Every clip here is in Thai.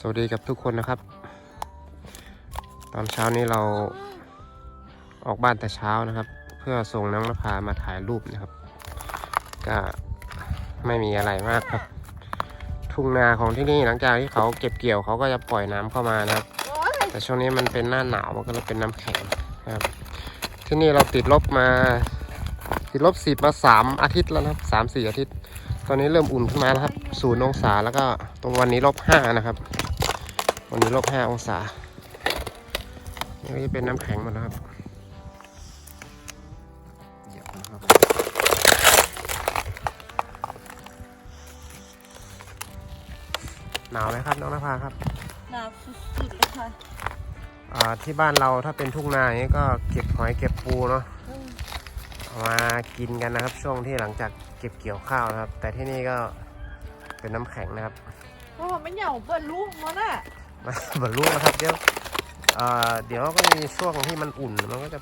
สวัสดีกับทุกคนนะครับ ตอนเช้านี้เราออกบ้านแต่เช้านะครับ เพื่อส่งน้องนภามาถ่ายรูปนะครับ ก็ไม่มีอะไรมากครับ ทุ่งนาของที่นี่หลังจากที่เขาเก็บเกี่ยวเขาก็จะปล่อยน้ำเข้ามานะครับ แต่ช่วงนี้มันเป็นหน้าหนาวมันก็เลยเป็นน้ำแข็งนะครับ ที่นี่เราติดลบมาติดลบสิบมาสามอาทิตย์แล้วนะครับสามสี่อาทิตย์ ตอนนี้เริ่มอุ่นขึ้นมาแล้วครับศูนย์องศาแล้วก็ตรงวันนี้ลบห้านะครับ วันนี้ลบห้าองศานี่ก็จะเป็นน้ำแข็งหมดแล้วครับเดี๋ยวนะครับหนาวไหมครับน้องนภาครับหนาวสุดๆเลยค่ะอ่าที่บ้านเราถ้าเป็นทุ่งนาอย่างนี้ก็เก็บหอยเก็บปูเนาะอื มเอามากินกันนะครับ ช่วงที่หลังจากเก็บเกี่ยวข้าวนะครับ แต่ที่นี่ก็เป็นน้ำแข็งนะครับเพราะว่ามันเหยาเปิดลูกมันอะมาบรรลุนะครับเดี๋ยวเอ่อเดี๋ยวก็มีช่วงที่มันอุ่นมันก็จะ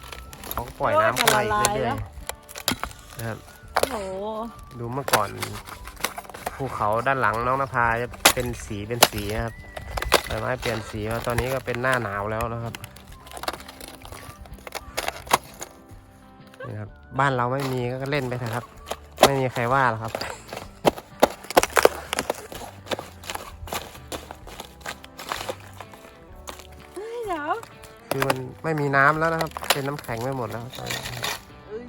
เขาก็ปล่อยน้ำเข้ามาอีกเรื่อยๆนะครับโอ้โหดูเมื่อก่อนภูเขาด้านหลังน้องนภาจะเป็นสีเป็นสีนะครับใบไม้เปลี่ยนสีแล้วตอนนี้ก็เป็นหน้าหนาวแล้วนะครับ นี่ครับ บ้านเราไม่มีก็เล่นไปเถอะครับ ไม่มีใครว่าหรอกครับ เฮ้ยเดี๋ยวคือมันไม่มีน้ำแล้วนะครับ เป็นน้ำแข็งไปหมดแล้วตอนนี้เอ้ย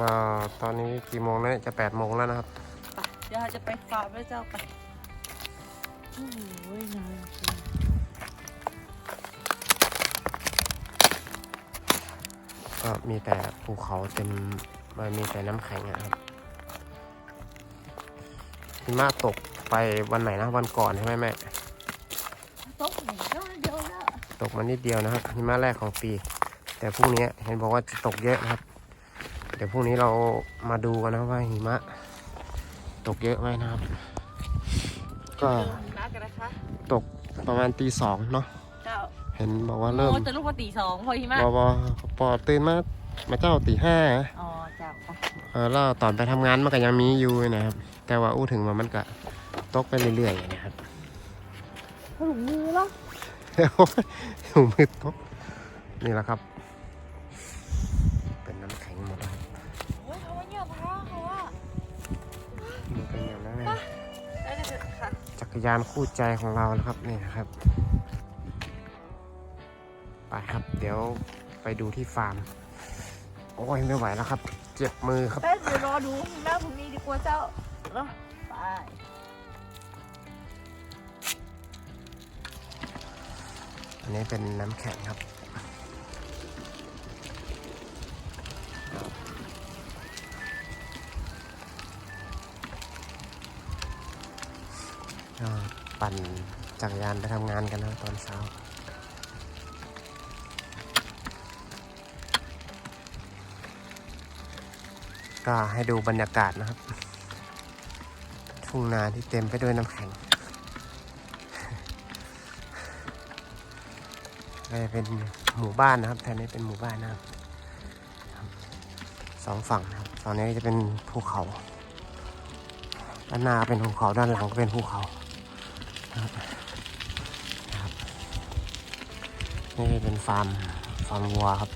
ว่าตอนนี้กี่โมงแล้วเนี่ยจะแปดโมงแล้วนะครับ ไปเดี๋ยวเราจะไปฟาร์มแล้วเจ้าไปโอ้โหหนา ก็มีแต่ภูเขาเต็มมันมีแต่น้ำแข็งอะครับหิมะตกไปวันไหนนะวันก่อนใช่ไหมแม่โต๊ะหนึ่งเจ้าเดียวแล้วตกมานิดเดียวนะครับหิมะแรกของปี แต่พรุ่งนี้เห็นบอกว่าจะตกเยอะนะครับ เดี๋ยวพรุ่งนี้เรามาดูกันนะครับว่าหิมะ ตกเยอะไหมนะครับ ก็เริ่มนักกันนะคะ ตกประมาณตีสองเนาะ เจ้าเห็นบอกว่าเริ่มโอ้จะลูกพอตีสองพอหิมะบอบอปอตื่นมามาเจ้าตีห้าอ๋อเจ้าไปเออแล้วตอนไปทำงานมันก็ยังมีอยู่นะครับ แต่ว่าอู้ถึงว่ามันก็ตกไปเรื่อยๆนะครับถุงมือเหรอหูมือตกนี่แหละครับ เป็นน้ำแข็งหมดแล้วครับโอ้ยเขาว่าเหยียบพาเขาว่ามันเป็นอย่างนั้นเลยได้เลยค่ะจักรยานคู่ใจของเรานะครับนี่นะครับ ไปครับ เดี๋ยวไปดูที่ฟาร์ม โอ้ยไม่ไหวแล้วครับ เจ็บมือครับเดี๋ยวรอดูหิมะพรุ่งนี้ดีกว่าเจ้าเนาะไปอันนี้เป็นน้ำแข็งครับ ก็ปั่นจักรยานไปทำงานกันนะตอนเช้า ก็ให้ดูบรรยากาศนะครับ ทุ่งนาที่เต็มไปด้วยน้ำแข็งก็จะเป็นหมู่บ้านนะครับแถวนี้เป็นหมู่บ้านนะครับสองฝั่งนะครับฝั่งนี้จะเป็นภูเขาด้านหน้าเป็นภูเขาด้านหลังก็เป็นภูเขานะครับนี่เป็นฟาร์มฟาร์มวัวครับ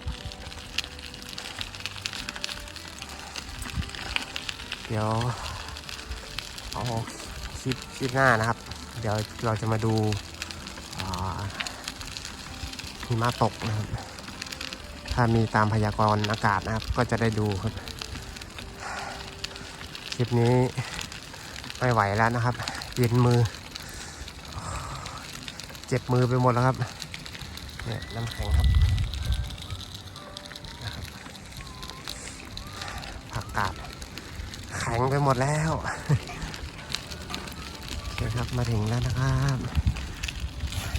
เดี๋ยวเอาคลิปคลิปหน้านะครับ เดี๋ยวเราจะมาดูหิมะตกนะครับ ถ้ามีตามพยากรณ์อากาศนะครับ ก็จะได้ดูครับ คลิปนี้ไม่ไหวแล้วนะครับ เย็นมือ เจ็บมือไปหมดแล้วครับ เนี่ยน้ำแข็งครับ งไปหมดแล้วนะครับมาถึงแล้วนะครับ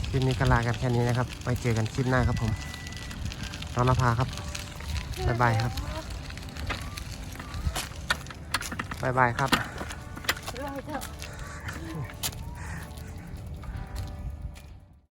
คลิปนี้ก็ลากันแค่นี้นะครับ ไปเจอกันคลิปหน้าครับผมน้องนภาครับบ๊ายบายครับบ๊ายบายครับ